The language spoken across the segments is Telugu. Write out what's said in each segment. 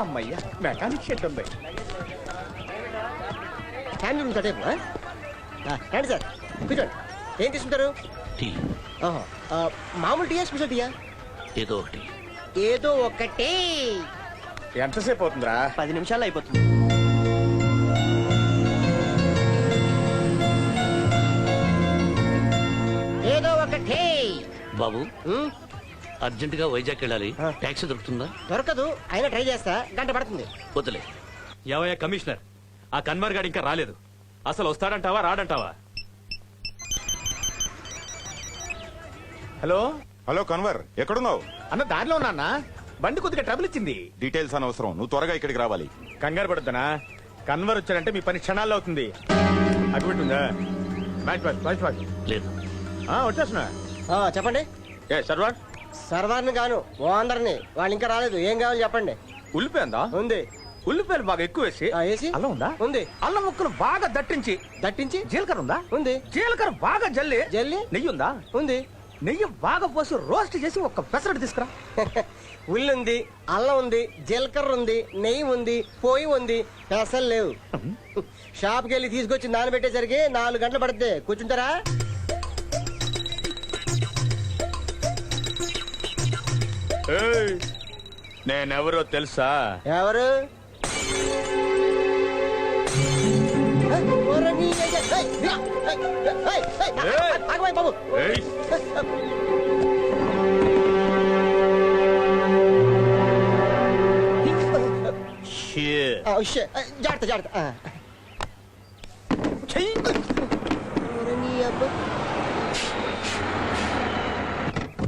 అమ్మయ్యా మెకానిక్ షెట్ ఉంది. ఫ్యామిలీ రూమ్ తటేపు రండి సార్ కూర్చోండి. ఏం తీసుకుంటారు? టీ. ఓహో మామూలు టీయా స్పెషల్ టీయా? ఏదో ఒకటి. ఏదో ఒకటి. ఎంతసేపు అవుతుందిరా? పది నిమిషాలు అయిపోతుంది. ఏదో ఒకటి. బాబు ఉమ్, అర్జెంటుగా వైజాగ్ వెళ్ళాలి. ట్యాక్సీ దొరుకుతుందా? దొరకదు. అయినా ట్రై చేస్తా. గంట పడుతుంది. వదిలే ఏవయ్య కమిషనర్ ఆ కన్వర్ గాడు ఇంకా రాలేదు. అసలు వస్తాడంటావా రాడంటావా? హలో? హలో కన్వర్. ఎక్కడున్నావు? అన్న దారిలో ఉన్నా అన్న. బండి కొద్దిగా ట్రబుల్ ఇచ్చింది. డీటెయిల్స్ అనవసరం. నువ్వు త్వరగా ఇక్కడికి రావాలి. కంగారు పడుతున్నా కన్వర్ వచ్చాడంటే మీ పని క్షణాల్లో అవుతుంది. అటు ఉందా మ్యాచ్ మ్యాచ్ మ్యాచ్ మ్యాచ్ లేదు. వచ్చేస్తున్నా. ఆ, చెప్పండి. ఏ సర్వార్ సర్దార్ని గాను ఓ అందరిని. వాళ్ళు ఇంకా రాలేదు. ఏం కావాలి చెప్పండి. ఉల్లిపోయిందా? ఉంది. ఉల్లిపాయలు బాగా ఎక్కువ వేసి ఆ, వేసి? అల్లం ఉందా? ఉంది. అల్లం ముక్కలు బాగా దట్టించి దట్టించి? జీలకర్ర ఉందా? ఉంది. జీలకర్ర బాగా జల్లి జల్లి? నెయ్యి ఉందా? ఉంది. నెయ్యి బాగా పోసి రోస్ట్ చేసి ఒక పెసరట్టు తీసుకురా. ఉల్లి ఉంది అల్లం ఉంది జీలకర్ర ఉంది నెయ్యి ఉంది పోయి ఉంది పెసలు లేవు. షాప్కి వెళ్ళి తీసుకొచ్చి నానబెట్టేసరికి నాలుగు గంటలు పడుతుంది కూర్చుంటారా? నేనెవరో తెలుసా? ఎవరు? ఓరి నీ అయ్య-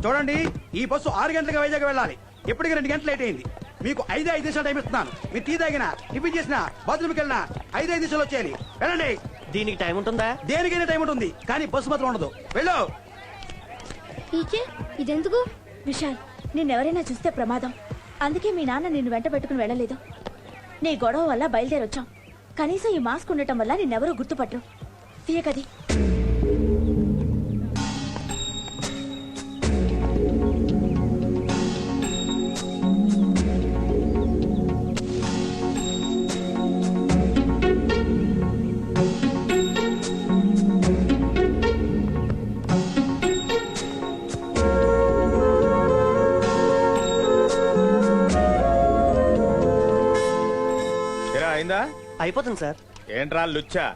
చూడండి ఈ బస్సు ఆరు గంటలకు వైజాగ్ వెళ్ళాలి. ఇప్పటికి రెండు గంటలు లేట్ అయింది. మీకు ఐదు ఐదు నిమిషాలు టైం ఇస్తున్నాను. మీరు టీ తాగినా టిఫిన్ చేసినా బాత్రూమ్కి వెళ్ళినా ఐదు ఐదు నిమిషాలు వచ్చేయాలి. వెళ్ళండి. దీనికి టైం ఉంటుందా? దేనికైనా టైం ఉంటుంది కానీ బస్సు మాత్రం ఉండదు. వెళ్ళు. టీచర్ ఇదెందుకు? విశాల్ నిన్నెవరైనా చూస్తే ప్రమాదం. అందుకే మీ నాన్న నిన్ను వెంట పెట్టుకుని వెళ్ళలేదు. నీ గొడవ వల్ల బయలుదేరొచ్చాం. కనీసం ఈ మాస్క్ ఉండటం వల్ల నిన్నెవరూ గుర్తుపట్టరు. తీయకది. అయిపోతుంది సార్. ఏంట్రా లుచ్చా?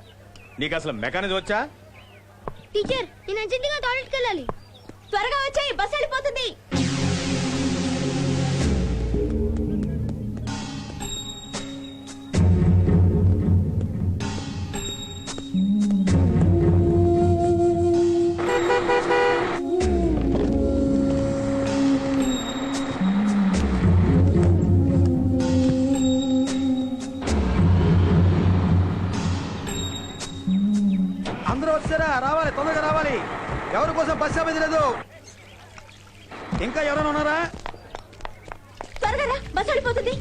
నీకు అసలు మెకానిజం వచ్చా? టీచర్ నేను అర్జెంటుగా టాయిలెట్కి వెళ్ళాలి. త్వరగా వచ్చాయి బస్ వెళ్ళిపోతుంది. వచ్చారా రావాలి తొందరగా రావాలి. ఎవరి కోసం బస్సు అవ్వదు లేదు. ఇంకా ఎవరైనా ఉన్నారా? త్వరగా రా బస్ వెళ్ళిపోతుంది!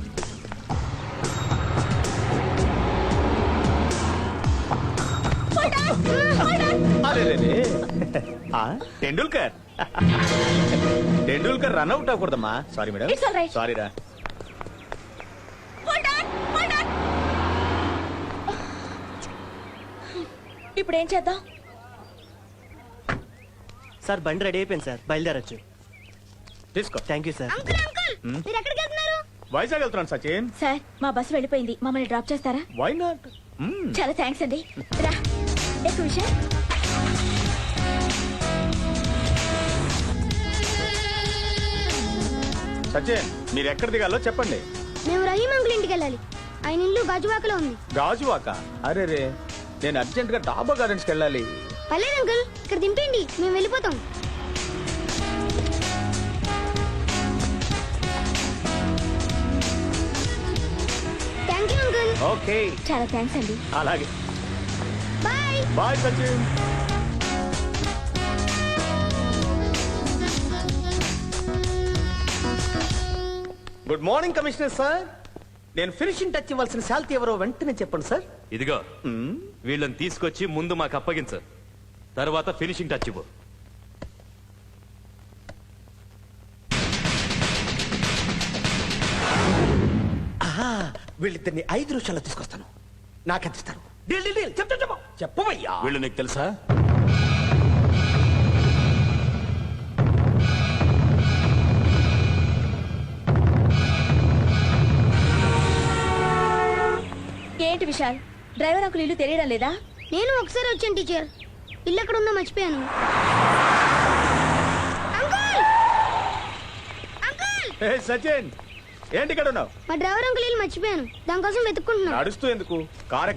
అదేలేదే. ఆ, Tendulkar. Tendulkar run out అవ్వకూడదమ్మా. Sorry madam It's all right. Sorry రా! ఇప్పుడు ఏం చేద్దాం? సార్ బండి రెడీ అయిపోయింది సార్. బయలుదేరచ్చు. తీసుకో. Thank you sir uncle uncle మీరు ఎక్కడికి వెళ్తున్నారు వైజాగ్ వెళ్తున్నాను సచిన్. సార్ మా బస్సు వెళ్ళిపోయింది. మమ్మల్ని డ్రాప్ చేస్తారా? వై నాట్ చాలా థ్యాంక్స్ అండి. రా. ఎక్కువ విషయం సచిన్ మీరు ఎక్కడ దిగాలో చెప్పండి. మేము రహీం అంకుల్ ఇంటికి వెళ్ళాలి. ఆయన ఇల్లు గాజువాకలో ఉంది. గాజువాక? అరే రే నేను అర్జెంట్గా డాబా గార్డెన్స్కి వెళ్ళాలి. పర్లేదు అంకుల్. ఇక్కడ దింపేయండి. మేము వెళ్ళిపోతాం. థ్యాంక్ యూ అంకుల్ ఓకే చాలా థ్యాంక్స్ అండి. అలాగే. Bye bye Sachin good morning commissioner sir నేను ఫినిషింగ్ టచ్ ఇవ్వాల్సిన శాల్తీ ఎవరో వెంటనే చెప్పండి సార్ ఇదిగో. వీళ్ళని తీసుకొచ్చి ముందు మాకు అప్పగించు. తర్వాత ఫినిషింగ్ టచ్ ఇవ్వు. వీళ్ళిద్దరిని ఐదు నిమిషాల్లో తీసుకొస్తాను. నాకెంత ఇస్తారు? చెప్పవయ్యా. వీళ్ళు నీకు తెలుసా? ఏంటి విశాల్? డ్రైవర్ అంకుల్ ఇల్లు తెలియడం లేదా? నేను ఒకసారి వచ్చాను టీచర్. ఇల్లు ఎక్కడ ఉందో మర్చిపోయాను ఏ సచిన్! ఏంటి ఇక్కడ ఉన్నావు మా డ్రైవర్ అంకుల్ ఇల్లు మర్చిపోయాను. దానికోసం వెతుక్కుంటున్నాను నడుస్తూ ఎందుకు? కార్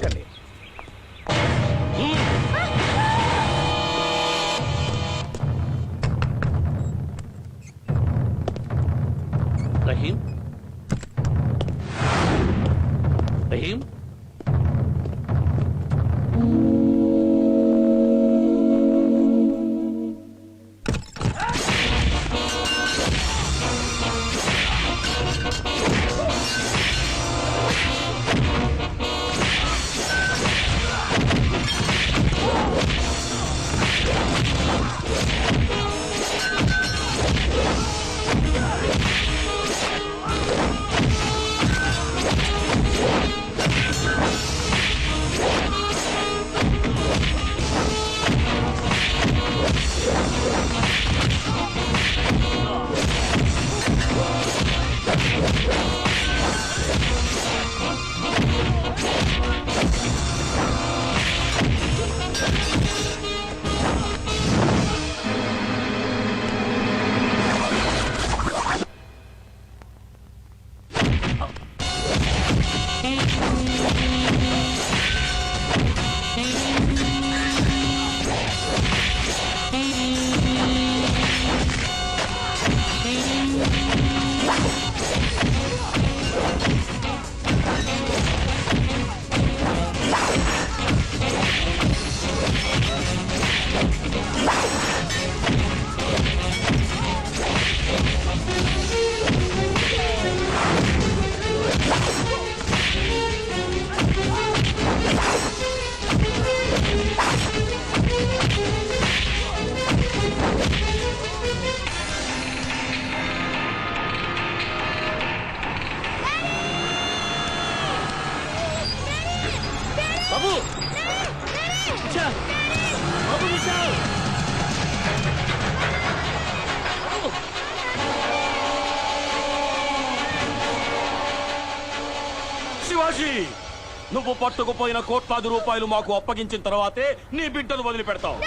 నువ్వు పట్టుకుపోయిన కోట్లాది రూపాయలు మాకు అప్పగించిన తర్వాతే నీ బిడ్డను వదిలిపెడతావు.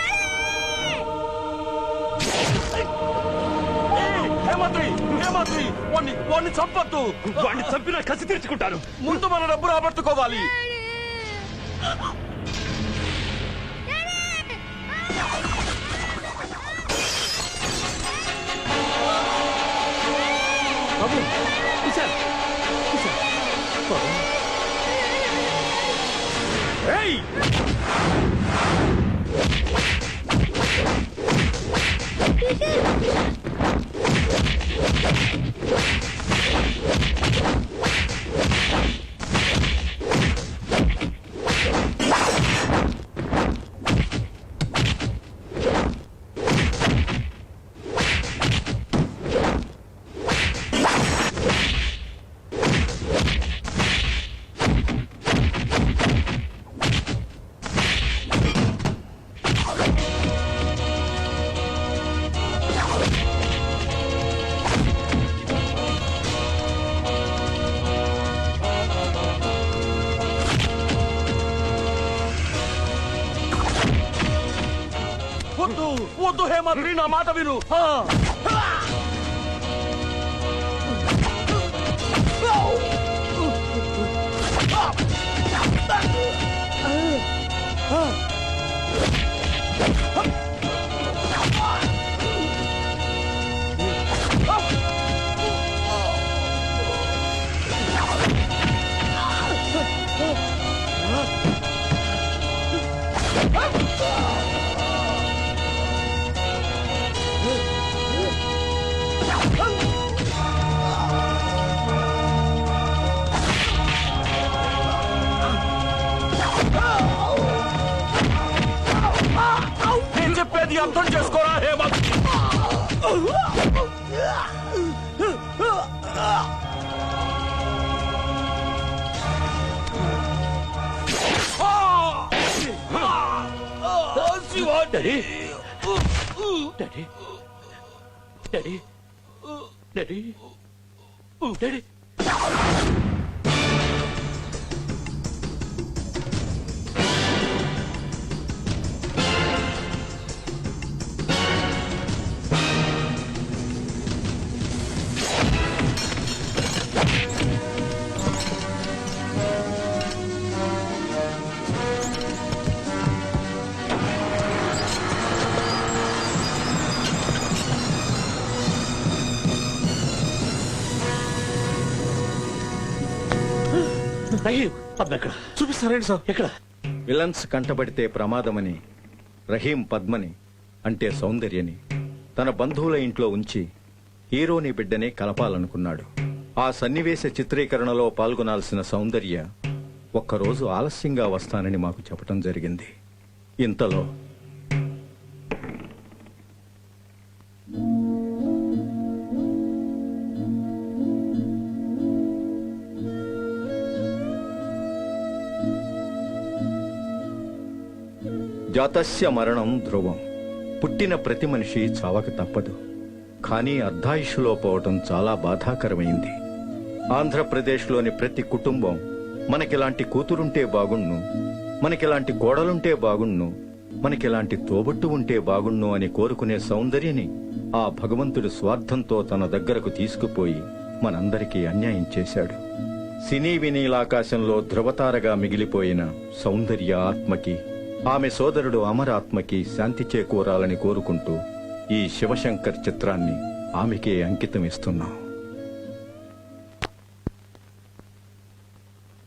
హేమంత్రి హేమంత్రి వాణ్ణి వాణ్ణి చంపొద్దు. వాణ్ణి చంపిన కసి తీర్చుకుంటాను. ముందు మన డబ్బు రాబట్టుకోవాలి. హేమంత్రి నా మాట విను. అర్థం చేసుకోరా Hemant daddy daddy daddy daddy daddy Rahim Padma ఎక్కడ? చూపిస్తారండి సార్. ఎక్కడ? విలన్స్ కంటబడితే ప్రమాదమని రహీం పద్మని అంటే సౌందర్యని తన బంధువుల ఇంట్లో ఉంచి హీరోని బిడ్డనే కలపాలనుకున్నాడు. ఆ సన్నివేశ చిత్రీకరణలో పాల్గొనాల్సిన సౌందర్య ఒక్కరోజు ఆలస్యంగా వస్తానని మాకు చెప్పటం జరిగింది. ఇంతలో జాతస్య మరణం ధ్రువం. పుట్టిన ప్రతి మనిషి చావక తప్పదు. కానీ అర్ధాయుషులో పోవటం చాలా బాధాకరమైంది. ఆంధ్రప్రదేశ్లోని ప్రతి కుటుంబం మనకిలాంటి కూతురుంటే బాగుణ్ణు మనకిలాంటి కోడలుంటే బాగుణ్ణు మనకిలాంటి తోబుట్టు ఉంటే బాగుణ్ణు అని కోరుకునే సౌందర్యని ఆ భగవంతుడు స్వార్థంతో తన దగ్గరకు తీసుకుపోయి మనందరికీ అన్యాయం చేశాడు. సినీ వినీలాకాశంలో ధృవతారగా మిగిలిపోయిన సౌందర్య ఆత్మకి ఆమె సోదరుడు అమరాత్మకి శాంతి చేకూరాలని కోరుకుంటూ ఈ శివశంకర్ చిత్రాన్ని ఆమెకే అంకితం ఇస్తున్నాం